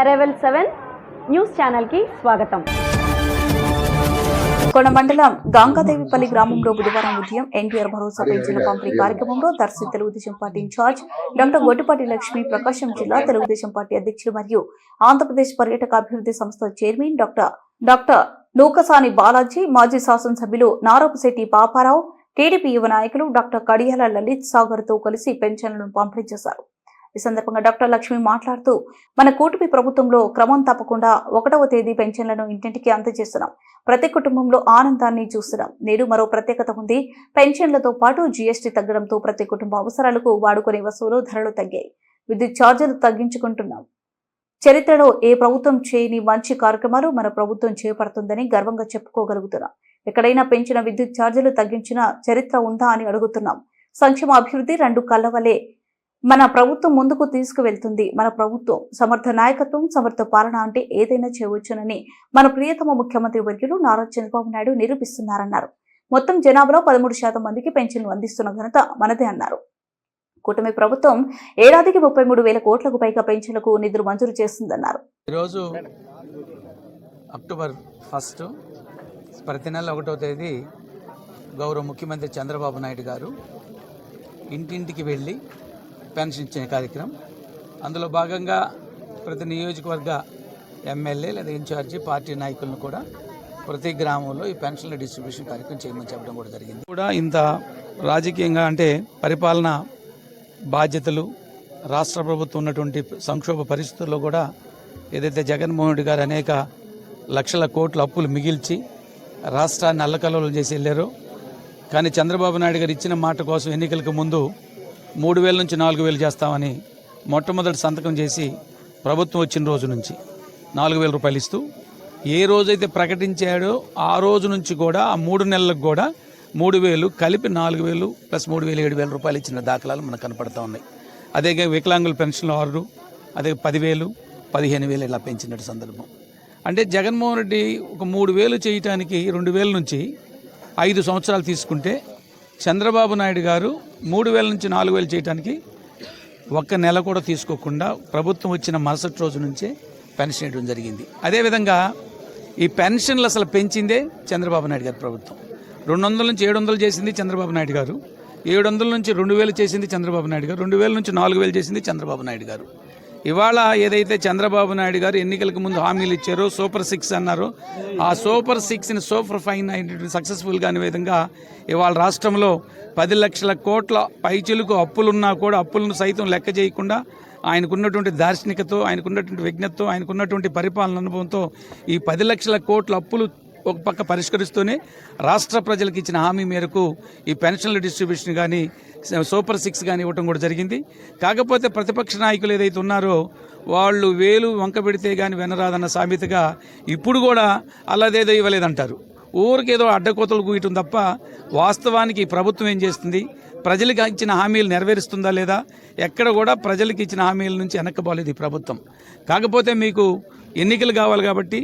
Arrival seven news ఛానల్కి స్వాగతం. కొండ మండలం గంగాదేవిపల్లి గ్రామంలో బుధవారం ఉదయం ఎన్టీఆర్ భరోసా పెన్షన్ల పంపిణీ కార్యక్రమంలో Darsi Telugudesam party incharge doctor Goddipati Lakshmi Prakasam జిల్లా తెలుగుదేశం పార్టీ అధ్యక్షులు మరియు ఆంధ్రప్రదేశ్ పర్యాటక అభివృద్ధి సంస్థ chairman doctor doctor Nukasani Balaji మాజీ శాసనసభ్యులు నారపుశెట్టి పాపారావు టీడీపీ యువ నాయకులు డాక్టర్ కడియాల లలిత్ సాగర్తో కలిసి పెన్షన్లను పంపిణీ చేశారు. ఈ సందర్భంగా డాక్టర్ లక్ష్మి మాట్లాడుతూ మన కూటమి ప్రభుత్వంలో క్రమం తప్పకుండా ఒకటవ తేదీ పెన్షన్లను ఇంటింటికి అందజేస్తున్నాం. ప్రతి కుటుంబంలో ఆనందాన్ని చూస్తున్నాం. నేడు మరో ప్రత్యేకత ఉంది. పెన్షన్లతో పాటు జీఎస్టీ తగ్గడంతో ప్రతి కుటుంబ అవసరాలకు వాడుకునే వస్తువులు ధరలు తగ్గాయి. విద్యుత్ ఛార్జీలు తగ్గించుకుంటున్నాం. చరిత్రలో ఏ ప్రభుత్వం చేయని మంచి కార్యక్రమాలు మన ప్రభుత్వం చేపడుతుందని గర్వంగా చెప్పుకోగలుగుతున్నాం. ఎక్కడైనా పెంచిన విద్యుత్ ఛార్జీలు తగ్గించిన చరిత్ర ఉందా అని అడుగుతున్నాం. సంక్షేమ అభివృద్ధి రెండు కళ్ళవలే మన ప్రభుత్వం ముందుకు తీసుకువెళ్తుంది. మన ప్రభుత్వం సమర్థ నాయకత్వం సమర్థ పాలన అంటే ఏదైనా చేయవచ్చునని మన ప్రియతమ ముఖ్యమంత్రి వర్యులు నారా చంద్రబాబు నాయుడు నిరూపిస్తున్నారన్నారు. మొత్తం జనాభాలో పదమూడు శాతం మందికి పెన్షన్లు అందిస్తున్న ఘనత మనదే అన్నారు. కూటమి ప్రభుత్వం ఏడాదికి ముప్పై మూడు వేల కోట్లకు పైగా పెన్షన్లకు నిధులు మంజూరు చేస్తుందన్నారు. ఈరోజు అక్టోబర్ ఫస్ట్ ప్రతి నెల ఒకటో తేదీ గౌరవ ముఖ్యమంత్రి చంద్రబాబు నాయుడు గారు ఇంటింటికి వెళ్ళి పెన్షన్ ఇచ్చే కార్యక్రమం. అందులో భాగంగా ప్రతి నియోజకవర్గ ఎమ్మెల్యే లేదా ఇన్ఛార్జి పార్టీ నాయకులను కూడా ప్రతి గ్రామంలో ఈ పెన్షన్ల డిస్ట్రిబ్యూషన్ కార్యక్రమం చేయమని చెప్పడం కూడా జరిగింది. కూడా ఇంత రాజకీయంగా అంటే పరిపాలన బాధ్యతలు రాష్ట్ర ప్రభుత్వం ఉన్నటువంటి సంక్షోభ పరిస్థితుల్లో కూడా ఏదైతే జగన్మోహన్ రెడ్డి గారు అనేక లక్షల కోట్ల అప్పులు మిగిల్చి రాష్ట్రాన్ని అల్లకల్లోలం చేసి వెళ్ళారో కానీ చంద్రబాబు నాయుడు గారు ఇచ్చిన మాట కోసం ఎన్నికలకు ముందు మూడు వేల నుంచి నాలుగు వేలు చేస్తామని మొట్టమొదటి సంతకం చేసి ప్రభుత్వం వచ్చిన రోజు నుంచి నాలుగు వేల రూపాయలు ఇస్తూ ఏ రోజైతే ప్రకటించాడో ఆ రోజు నుంచి కూడా ఆ మూడు నెలలకు కూడా మూడు వేలు కలిపి నాలుగు వేలు ప్లస్ మూడు వేలు ఏడు వేల రూపాయలు ఇచ్చిన దాఖలాలు మనకు కనపడతా ఉన్నాయి. అదే వికలాంగుల పెన్షన్లు ఆరు అదే పదివేలు పదిహేను వేలు ఇలా పెంచినట్టు సందర్భం. అంటే జగన్మోహన్ రెడ్డి ఒక మూడు వేలు చేయటానికి రెండు వేల నుంచి ఐదు సంవత్సరాలు తీసుకుంటే చంద్రబాబు నాయుడు గారు మూడు వేల నుంచి నాలుగు వేలు చేయడానికి ఒక్క నెల కూడా తీసుకోకుండా ప్రభుత్వం వచ్చిన మరుసటి రోజు నుంచే పెన్షన్ ఇవ్వడం జరిగింది. అదేవిధంగా ఈ పెన్షన్లు అసలు పెంచిందే చంద్రబాబు నాయుడు గారి ప్రభుత్వం. రెండు వందల నుంచి ఏడు వందలు చేసింది చంద్రబాబు నాయుడు గారు ఏడు వందల నుంచి రెండు వేలు చేసింది చంద్రబాబు నాయుడు గారు రెండు వేల నుంచి నాలుగు వేలు చేసింది చంద్రబాబు నాయుడు గారు. ఇవాళ ఏదైతే చంద్రబాబు నాయుడు గారు ఎన్నికలకు ముందు హామీలు ఇచ్చారో సూపర్ సిక్స్ అన్నారు. ఆ సూపర్ సిక్స్ని సూపర్ ఫైన్ అయినటువంటి సక్సెస్ఫుల్గా అనే విధంగా ఇవాళ రాష్ట్రంలో పది లక్షల కోట్ల పైచులకు అప్పులున్నా కూడా అప్పులను సైతం లెక్క చేయకుండా ఆయనకున్నటువంటి దార్శనికతో ఆయనకున్నటువంటి విజ్ఞతతో ఆయనకున్నటువంటి పరిపాలన అనుభవంతో ఈ పది లక్షల కోట్ల అప్పులు ఒక పక్క పరిష్కరిస్తూనే రాష్ట్ర ప్రజలకు ఇచ్చిన హామీ మేరకు ఈ పెన్షన్ల డిస్ట్రిబ్యూషన్ కానీ సూపర్ సిక్స్ కానీ ఇవ్వటం కూడా జరిగింది. కాకపోతే ప్రతిపక్ష నాయకులు ఏదైతే ఉన్నారో వాళ్ళు వేలు వంక పెడితే కానీ వినరాదన్న సామెతగా ఇప్పుడు కూడా అల్లదేదో ఇవ్వలేదంటారు. ఊరికేదో అడ్డకోతలు కూయటం తప్ప వాస్తవానికి ప్రభుత్వం ఏం చేస్తుంది? ప్రజలకు ఇచ్చిన హామీలు నెరవేరుస్తుందా లేదా? ఎక్కడ కూడా ప్రజలకు ఇచ్చిన హామీల నుంచి వెనక్కబోలేదు ఈ ప్రభుత్వం. కాకపోతే మీకు ఎన్నికలు కావాలి కాబట్టి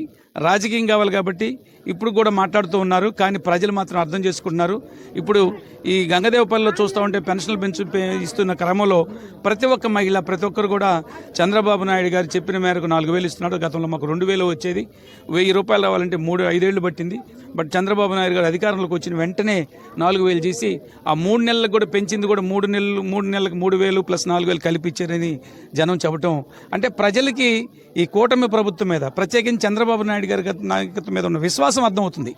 రాజకీయం కావాలి కాబట్టి ఇప్పుడు కూడా మాట్లాడుతూ ఉన్నారు కానీ ప్రజలు మాత్రం అర్థం చేసుకుంటున్నారు. ఇప్పుడు ఈ గంగదేవపల్లిలో చూస్తూ ఉంటే పెన్షన్లు పెంచు ఇస్తున్న క్రమంలో ప్రతి ఒక్క మహిళ ప్రతి ఒక్కరు కూడా చంద్రబాబు నాయుడు గారు చెప్పిన మేరకు నాలుగు వేలు ఇస్తున్నాడు. గతంలో మాకు రెండు వేలు వచ్చేది. వెయ్యి రూపాయలు రావాలంటే మూడు ఐదేళ్ళు పట్టింది. బట్ చంద్రబాబు నాయుడు గారు అధికారంలోకి వచ్చిన వెంటనే నాలుగు వేలు చేసి ఆ మూడు నెలలకు కూడా పెంచింది కూడా మూడు నెలలు మూడు నెలలకు మూడు వేలు ప్లస్ నాలుగు వేలు కలిపిచ్చారని జనం చెప్పటం. అంటే ప్రజలకి ఈ కూటమి ప్రభుత్వం మీద ప్రత్యేకించి చంద్రబాబు నాయుడు గారి నాయకత్వం మీద ఉన్న విశ్వాసం అర్థమవుతుంది.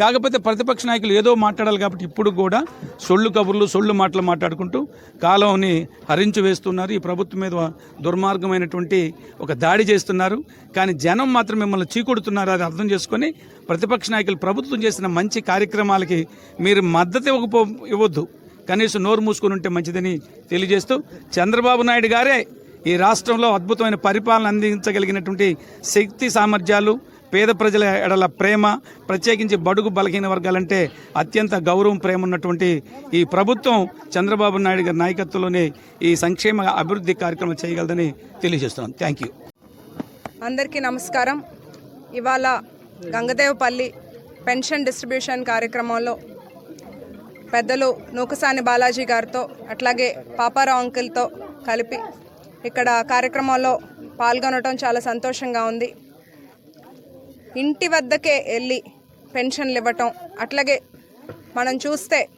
కాకపోతే ప్రతిపక్ష నాయకులు ఏదో మాట్లాడాలి కాబట్టి ఇప్పుడు కూడా సొళ్ళు కబుర్లు సొళ్ళు మాటలు మాట్లాడుకుంటూ కాలంని హరించి వేస్తున్నారు. ఈ ప్రభుత్వం మీద దుర్మార్గమైనటువంటి ఒక దాడి చేస్తున్నారు. కానీ జనం మాత్రం మిమ్మల్ని చీకొడుతున్నారు. అది అర్థం చేసుకొని ప్రతిపక్ష నాయకులు ప్రభుత్వం చేసిన మంచి కార్యక్రమాలకి మీరు మద్దతు ఇవ్వకపో ఇవ్వద్దు. కనీసం నోరు మూసుకొని ఉంటే మంచిదని తెలియజేస్తూ చంద్రబాబు నాయుడు గారే ఈ రాష్ట్రంలో అద్భుతమైన పరిపాలన అందించగలిగినటువంటి శక్తి సామర్థ్యాలు పేద ప్రజల ఎడల ప్రేమ ప్రత్యేకించి బడుగు బలహీన వర్గాలంటే అత్యంత గౌరవం ప్రేమ ఉన్నటువంటి ఈ ప్రభుత్వం చంద్రబాబు నాయుడు గారి నాయకత్వంలోనే ఈ సంక్షేమ అభివృద్ధి కార్యక్రమం చేయగలదని తెలియజేస్తున్నాం థ్యాంక్ యూ అందరికీ నమస్కారం. ఇవాళ గంగదేవపల్లి పెన్షన్ డిస్ట్రిబ్యూషన్ కార్యక్రమంలో పెద్దలు నూకసాని బాలాజీ గారితో అట్లాగే పాపారావు అంకుల్తో కలిపి ఇక్కడ కార్యక్రమంలో పాల్గొనడం చాలా సంతోషంగా ఉంది. ఇంటి వద్దకే వెళ్ళి పెన్షన్లు ఇవ్వటం. అట్లాగే మనం చూస్తే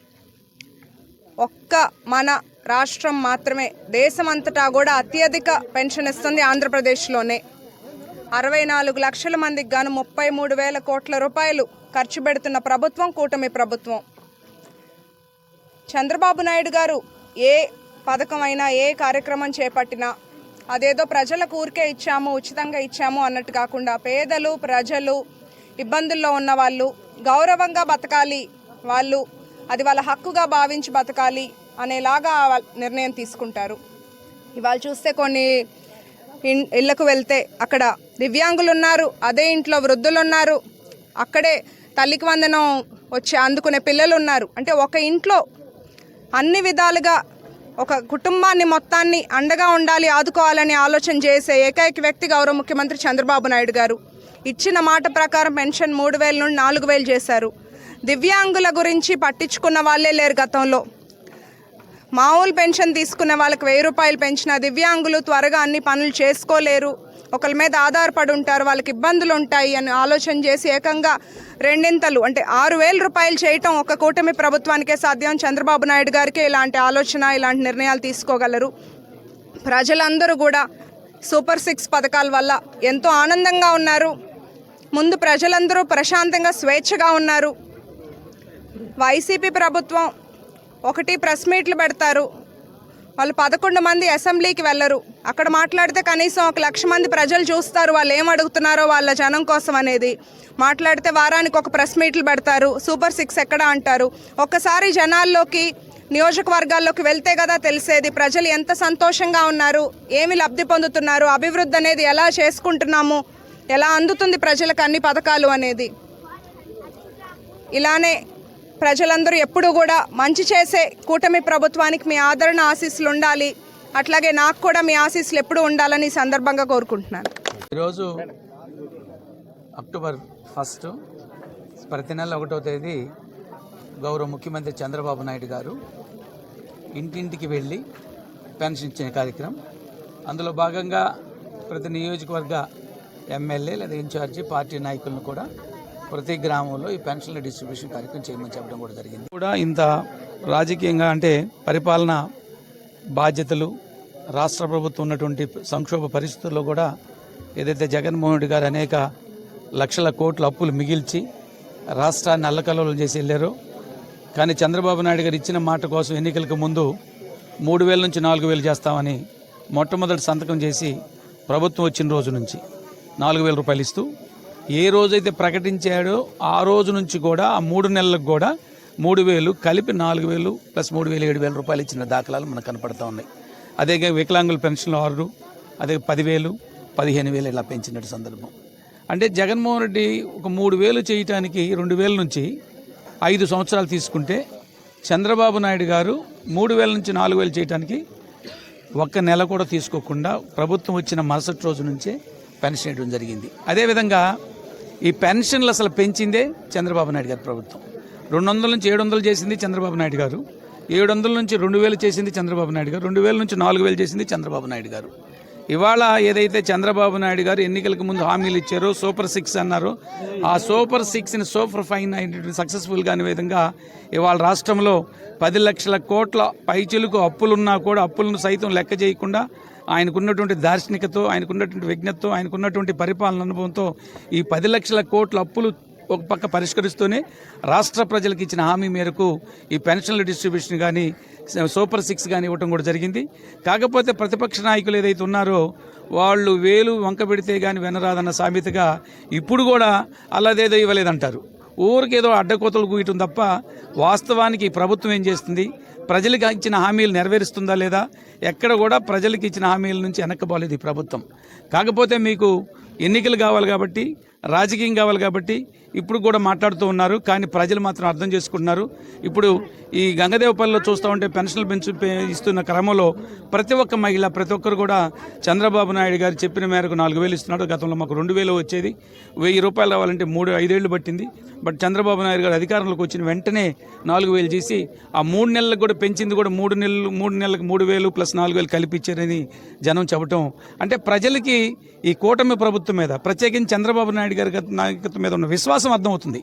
ఒక్క మన రాష్ట్రం మాత్రమే దేశమంతటా కూడా అత్యధిక పెన్షన్ ఇస్తుంది ఆంధ్రప్రదేశ్లోనే. అరవై నాలుగు లక్షల మందికి గాను ముప్పై మూడు వేల కోట్ల రూపాయలు ఖర్చు పెడుతున్న ప్రభుత్వం కూటమి ప్రభుత్వం. చంద్రబాబు నాయుడు గారు ఏ పథకమైనా ఏ కార్యక్రమం చేపట్టినా అదేదో ప్రజలకు ఊరికే ఇచ్చాము ఉచితంగా ఇచ్చాము అన్నట్టు కాకుండా పేదలు ప్రజలు ఇబ్బందుల్లో ఉన్న వాళ్ళు గౌరవంగా బతకాలి. వాళ్ళు అది వాళ్ళ హక్కుగా భావించి బతకాలి అనేలాగా వాళ్ళ నిర్ణయం తీసుకుంటారు. ఇవాళ చూస్తే కొన్ని ఇళ్ళకు వెళ్తే అక్కడ దివ్యాంగులు ఉన్నారు అదే ఇంట్లో వృద్ధులు ఉన్నారు అక్కడే తల్లికి వందనం వచ్చి అందుకునే పిల్లలు ఉన్నారు అంటే ఒక ఇంట్లో అన్ని విధాలుగా ఒక కుటుంబాన్ని మొత్తాన్ని అండగా ఉండాలి ఆదుకోవాలని ఆలోచన చేసే ఏకైక వ్యక్తి గౌరవ ముఖ్యమంత్రి చంద్రబాబు నాయుడు గారు. ఇచ్చిన మాట ప్రకారం పెన్షన్ మూడు వేల నుండి నాలుగు వేలు చేశారు. దివ్యాంగుల గురించి పట్టించుకున్న వాళ్ళే లేరు గతంలో. మామూలు పెన్షన్ తీసుకునే వాళ్ళకి వెయ్యి రూపాయలు పెంచిన దివ్యాంగులు త్వరగా అన్ని పనులు చేసుకోలేరు. ఒకరి మీద ఆధారపడి ఉంటారు వాళ్ళకి ఇబ్బందులు ఉంటాయి అని ఆలోచన చేసి ఏకంగా రెండింతలు అంటే ఆరు వేల రూపాయలు చేయటం ఒక కూటమి ప్రభుత్వానికే సాధ్యం. చంద్రబాబు నాయుడు గారికి ఇలాంటి ఆలోచన ఇలాంటి నిర్ణయాలు తీసుకోగలరు. ప్రజలందరూ కూడా సూపర్ సిక్స్ పథకాల వల్ల ఎంతో ఆనందంగా ఉన్నారు. ముందు ప్రజలందరూ ప్రశాంతంగా స్వేచ్ఛగా ఉన్నారు. వైసీపీ ప్రభుత్వం ఒకటి ప్రెస్ మీట్లు పెడతారు. వాళ్ళు పదకొండు మంది అసెంబ్లీకి వెళ్ళరు. అక్కడ మాట్లాడితే కనీసం ఒక లక్ష మంది ప్రజలు చూస్తారు వాళ్ళు ఏం అడుగుతున్నారో వాళ్ళ జనం కోసం అనేది. మాట్లాడితే వారానికి ఒక ప్రెస్ మీట్లు పెడతారు. సూపర్ సిక్స్ ఎక్కడ అంటారు. ఒక్కసారి జనాల్లోకి నియోజకవర్గాల్లోకి వెళ్తే కదా తెలిసేది. ప్రజలు ఎంత సంతోషంగా ఉన్నారు ఏమి లబ్ధి పొందుతున్నారు అభివృద్ధి అనేది ఎలా చేసుకుంటున్నాము ఎలా అందుతుంది ప్రజలకు అన్ని పథకాలు అనేది. ఇలానే ప్రజలందరూ ఎప్పుడూ కూడా మంచి చేసే కూటమి ప్రభుత్వానికి మీ ఆదరణ ఆశీస్సులు ఉండాలి. అట్లాగే నాకు కూడా మీ ఆశీస్సులు ఎప్పుడూ ఉండాలని ఈ సందర్భంగా కోరుకుంటున్నాను. ఈరోజు అక్టోబర్ ఫస్ట్ ప్రతి నెల ఒకటో తేదీ గౌరవ ముఖ్యమంత్రి చంద్రబాబు నాయుడు గారు ఇంటింటికి వెళ్ళి పెన్షన్ ఇచ్చే కార్యక్రమం. అందులో భాగంగా ప్రతి నియోజకవర్గ ఎమ్మెల్యే లేదా ఇన్ఛార్జి పార్టీ నాయకులను కూడా ప్రతి గ్రామంలో ఈ పెన్షన్ల డిస్ట్రిబ్యూషన్ కార్యక్రమం చేయమని చెప్పడం కూడా జరిగింది. కూడా ఇంత రాజకీయంగా అంటే పరిపాలన బాధ్యతలు రాష్ట్ర ప్రభుత్వం ఉన్నటువంటి సంక్షోభ పరిస్థితుల్లో కూడా ఏదైతే జగన్మోహన్ రెడ్డి గారు అనేక లక్షల కోట్ల అప్పులు మిగిల్చి రాష్ట్రాన్ని అల్లకల్లోలం చేసి వెళ్ళారు. కానీ చంద్రబాబు నాయుడు గారు ఇచ్చిన మాట కోసం ఎన్నికలకు ముందు మూడు వేల నుంచి నాలుగు వేలు చేస్తామని మొట్టమొదటి సంతకం చేసి ప్రభుత్వం వచ్చిన రోజు నుంచి నాలుగు వేల రూపాయలు ఇస్తూ ఏ రోజైతే ప్రకటించాడో ఆ రోజు నుంచి కూడా ఆ మూడు నెలలకు కూడా మూడు వేలు కలిపి నాలుగు వేలు ప్లస్ మూడు వేలు ఏడు వేల రూపాయలు ఇచ్చిన దాఖలాలు మనకు కనపడతా ఉన్నాయి. అదే వికలాంగుల పెన్షన్లు ఆరు అదే పదివేలు పదిహేను వేలు ఇలా పెంచినట్టు సందర్భం. అంటే జగన్మోహన్ రెడ్డి ఒక మూడు వేలు చేయటానికి రెండు వేల నుంచి ఐదు సంవత్సరాలు తీసుకుంటే చంద్రబాబు నాయుడు గారు మూడు వేల నుంచి నాలుగు వేలు చేయడానికి ఒక్క నెల కూడా తీసుకోకుండా ప్రభుత్వం వచ్చిన మరుసటి రోజు నుంచే పెన్షన్ ఇవ్వడం జరిగింది. అదేవిధంగా ఈ పెన్షన్లు అసలు పెంచిందే చంద్రబాబు నాయుడు గారి ప్రభుత్వం. రెండు వందల నుంచి ఏడు వందలు చేసింది చంద్రబాబు నాయుడు గారు. ఏడు వందల నుంచి రెండు వేలు చేసింది చంద్రబాబు నాయుడు గారు. రెండు వేల నుంచి నాలుగు వేలు చేసింది చంద్రబాబు నాయుడు గారు. ఇవాళ ఏదైతే చంద్రబాబు నాయుడు గారు ఎన్నికలకు ముందు హామీలు ఇచ్చారో సూపర్ సిక్స్ అన్నారో. ఆ సూపర్ సిక్స్ని సూపర్ ఫైన్ అయినటువంటి సక్సెస్ఫుల్గా అనే విధంగా ఇవాళ రాష్ట్రంలో పది లక్షల కోట్ల పైచులకు అప్పులున్నా కూడా అప్పులను సైతం లెక్క చేయకుండా ఆయనకున్నటువంటి దార్శనికతో ఆయనకున్నటువంటి విజ్ఞతతో ఆయనకున్నటువంటి పరిపాలన అనుభవంతో ఈ పది లక్షల కోట్ల అప్పులు ఒక పక్క పరిష్కరిస్తూనే రాష్ట్ర ప్రజలకు ఇచ్చిన హామీ మేరకు ఈ పెన్షన్ల డిస్ట్రిబ్యూషన్ కానీ సూపర్ సిక్స్ కానీ ఇవ్వటం కూడా జరిగింది. కాకపోతే ప్రతిపక్ష నాయకులు ఏదైతే ఉన్నారో వాళ్ళు వేలు వంక పెడితే కానీ వినరాదన్న సామెతగా ఇప్పుడు కూడా అల్లదేదో ఇవ్వలేదంటారు. ఊరికేదో అడ్డకోతలు కూయటం తప్ప వాస్తవానికి ప్రభుత్వం ఏం చేస్తుంది? ప్రజలకు ఇచ్చిన హామీలు నెరవేరుస్తుందా లేదా? ఎక్కడ కూడా ప్రజలకు ఇచ్చిన హామీల నుంచి వెనక్కబోలేదు ఈ ప్రభుత్వం. కాకపోతే మీకు ఎన్నికలు కావాలి కాబట్టి రాజకీయం కావాలి కాబట్టి ఇప్పుడు కూడా మాట్లాడుతూ ఉన్నారు కానీ ప్రజలు మాత్రం అర్థం చేసుకుంటున్నారు. ఇప్పుడు ఈ గంగదేవపల్లిలో చూస్తూ ఉంటే పెన్షన్లు పెంచు పె- ఇస్తున్న క్రమంలో ప్రతి ఒక్క మహిళ ప్రతి ఒక్కరు కూడా చంద్రబాబు నాయుడు గారు చెప్పిన మేరకు నాలుగు వేలు ఇస్తున్నాడు. గతంలో మాకు రెండు వేలు వచ్చేది. వెయ్యి రూపాయలు రావాలంటే మూడు ఐదేళ్ళు పట్టింది. బట్ చంద్రబాబు నాయుడు గారు అధికారంలోకి వచ్చిన వెంటనే నాలుగు వేలు చేసి ఆ మూడు నెలలకు కూడా పెంచింది కూడా మూడు నెలలు మూడు నెలలకు మూడు వేలు ప్లస్ నాలుగు వేలు కల్పించారని జనం చెప్పటం. అంటే ప్రజలకి ఈ కూటమి ప్రభుత్వం మీద ప్రత్యేకించి చంద్రబాబు నాయుడు గారి నాయకత్వం మీద ఉన్న విశ్వాసం అర్థమవుతుంది.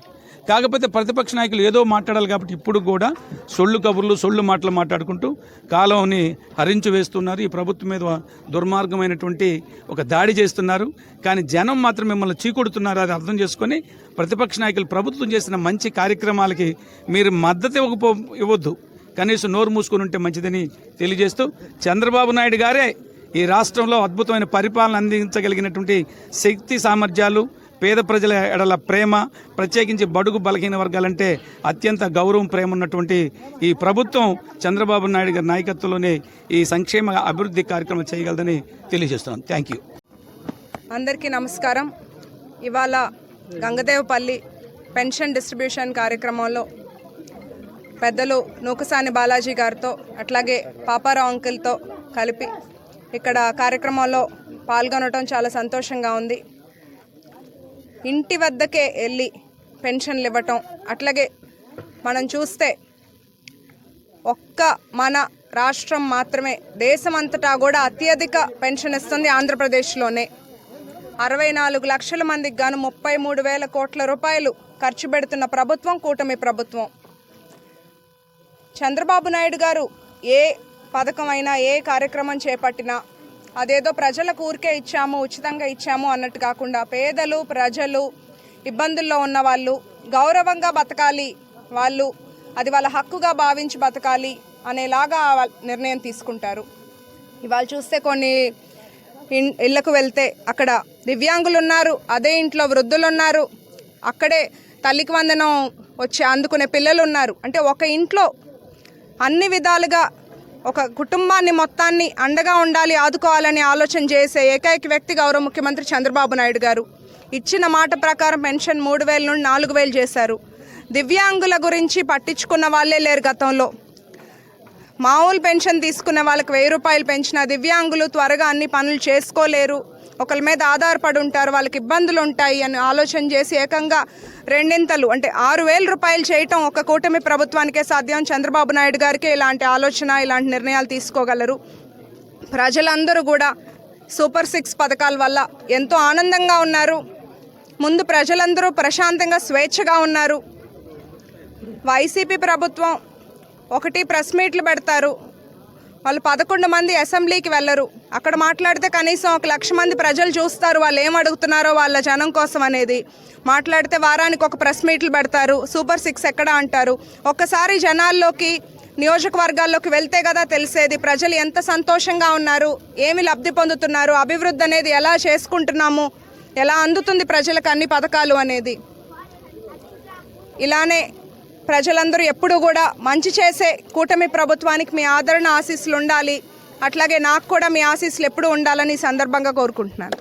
కాకపోతే ప్రతిపక్ష నాయకులు ఏదో మాట్లాడాలి కాబట్టి ఇప్పుడు కూడా సొళ్ళు కబుర్లు సొళ్ళు మాటలు మాట్లాడుకుంటూ కాలంని హరించి వేస్తున్నారు. ఈ ప్రభుత్వం మీద దుర్మార్గమైనటువంటి ఒక దాడి చేస్తున్నారు. కానీ జనం మాత్రం మిమ్మల్ని చీకొడుతున్నారు. అది అర్థం చేసుకొని ప్రతిపక్ష నాయకులు ప్రభుత్వం చేసిన మంచి కార్యక్రమాలకి మీరు మద్దతు ఇవ్వకపో ఇవ్వద్దు. కనీసం నోరు మూసుకొని ఉంటే మంచిదని తెలియజేస్తూ చంద్రబాబు నాయుడు గారే ఈ రాష్ట్రంలో అద్భుతమైన పరిపాలన అందించగలిగినటువంటి శక్తి సామర్థ్యాలు పేద ప్రజల ఎడల ప్రేమ ప్రత్యేకించి బడుగు బలహీన వర్గాలంటే అత్యంత గౌరవం ప్రేమ ఉన్నటువంటి ఈ ప్రభుత్వం చంద్రబాబు నాయుడు గారి నాయకత్వంలోనే ఈ సంక్షేమ అభివృద్ధి కార్యక్రమం చేయగలదని తెలియజేస్తున్నాను. థ్యాంక్ యూ అందరికీ నమస్కారం. ఇవాళ గంగదేవపల్లి పెన్షన్ డిస్ట్రిబ్యూషన్ కార్యక్రమంలో పెద్దలు నూకసాని బాలాజీ గారితో అట్లాగే పాపారావు అంకుల్తో కలిపి ఇక్కడ కార్యక్రమంలో పాల్గొనడం చాలా సంతోషంగా ఉంది. ఇంటి వద్దకే వెళ్ళి పెన్షన్లు ఇవ్వటం అట్లాగే మనం చూస్తే ఒక్క మన రాష్ట్రం మాత్రమే దేశమంతటా కూడా అత్యధిక పెన్షన్ ఇస్తుంది ఆంధ్రప్రదేశ్లోనే. అరవై నాలుగు లక్షల మందికి గాను ముప్పై మూడు వేల కోట్ల రూపాయలు ఖర్చు పెడుతున్న ప్రభుత్వం కూటమి ప్రభుత్వం. చంద్రబాబు నాయుడు గారు ఏ పథకం అయినా ఏ కార్యక్రమం చేపట్టినా అదేదో ప్రజలకు ఊరికే ఇచ్చాము ఉచితంగా ఇచ్చాము అన్నట్టు కాకుండా పేదలు ప్రజలు ఇబ్బందుల్లో ఉన్న వాళ్ళు గౌరవంగా బతకాలి వాళ్ళు అది వాళ్ళ హక్కుగా భావించి బతకాలి అనేలాగా నిర్ణయం తీసుకుంటారు. ఇవాళ చూస్తే కొన్ని ఇళ్ళకు వెళ్తే అక్కడ దివ్యాంగులు ఉన్నారు అదే ఇంట్లో వృద్ధులు ఉన్నారు అక్కడే తల్లికి వందనం వచ్చి అందుకునే పిల్లలు ఉన్నారు అంటే ఒక ఇంట్లో అన్ని విధాలుగా ఒక కుటుంబాన్ని మొత్తాన్ని అండగా ఉండాలి ఆదుకోవాలని ఆలోచన చేసే ఏకైక వ్యక్తి గౌరవ ముఖ్యమంత్రి చంద్రబాబు నాయుడు గారు. ఇచ్చిన మాట ప్రకారం పెన్షన్ మూడు వేల నుండి నాలుగు వేలు చేశారు. దివ్యాంగుల గురించి పట్టించుకున్న వాళ్ళే లేరు గతంలో. మామూలు పెన్షన్ తీసుకునే వాళ్ళకి వెయ్యి రూపాయలు పెంచిన దివ్యాంగులు త్వరగా అన్ని పనులు చేసుకోలేరు. ఒకరి మీద ఆధారపడి ఉంటారు వాళ్ళకి ఇబ్బందులు ఉంటాయి అని ఆలోచన చేసి ఏకంగా రెండింతలు అంటే ఆరు వేల రూపాయలు చేయటం ఒక కూటమి ప్రభుత్వానికే సాధ్యం. చంద్రబాబు నాయుడు గారికి ఇలాంటి ఆలోచన ఇలాంటి నిర్ణయాలు తీసుకోగలరు. ప్రజలందరూ కూడా సూపర్ సిక్స్ పథకాల వల్ల ఎంతో ఆనందంగా ఉన్నారు. ముందు ప్రజలందరూ ప్రశాంతంగా స్వేచ్ఛగా ఉన్నారు. వైసీపీ ప్రభుత్వం ఒకటి ప్రెస్ మీట్లు పెడతారు. వాళ్ళు పదకొండు మంది అసెంబ్లీకి వెళ్ళరు. అక్కడ మాట్లాడితే కనీసం ఒక లక్ష మంది ప్రజలు చూస్తారు వాళ్ళు ఏం అడుగుతున్నారో వాళ్ళ జనం కోసం అనేది. మాట్లాడితే వారానికి ఒక ప్రెస్ మీట్లు పెడతారు. సూపర్ సిక్స్ ఎక్కడ అంటారు. ఒక్కసారి జనాల్లోకి నియోజకవర్గాల్లోకి వెళ్తే కదా తెలిసేది. ప్రజలు ఎంత సంతోషంగా ఉన్నారు ఏమి లబ్ధి పొందుతున్నారు అభివృద్ధి అనేది ఎలా చేసుకుంటున్నాము ఎలా అందుతుంది ప్రజలకు అన్ని పథకాలు అనేది. ఇలానే ప్రజలందరూ ఎప్పుడూ కూడా మంచి చేసే కూటమి ప్రభుత్వానికి మీ ఆదరణ ఆశీస్సులు ఉండాలి. అట్లాగే నాకు కూడా మీ ఆశీస్సులు ఎప్పుడూ ఉండాలని ఈ సందర్భంగా కోరుకుంటున్నాను.